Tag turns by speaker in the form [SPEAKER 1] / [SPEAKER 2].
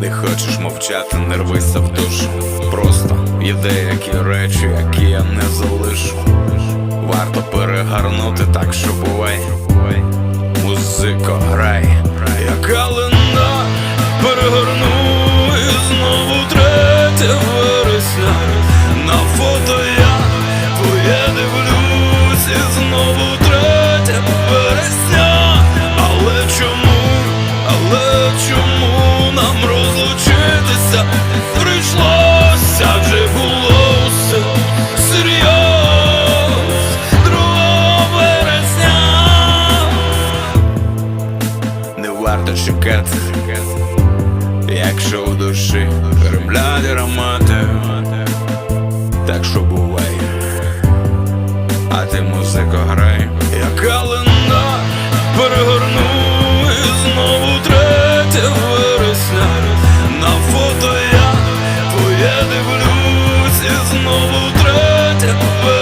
[SPEAKER 1] Не хочеш мовчати, не рвися в душу. Просто є деякі речі, які я не залишу. Варто перегарнути так, що бувай. Музико, грай, як калина перегорну і знову третє вересня. На фото я твоє дивлюсь і знову варто чекати, якщо в душі ремлять аромати, так що бувай, а ти музико грай, як калина перегорну і знову третє вересня. На фото я твоє дивлюсь і знову третє вересня.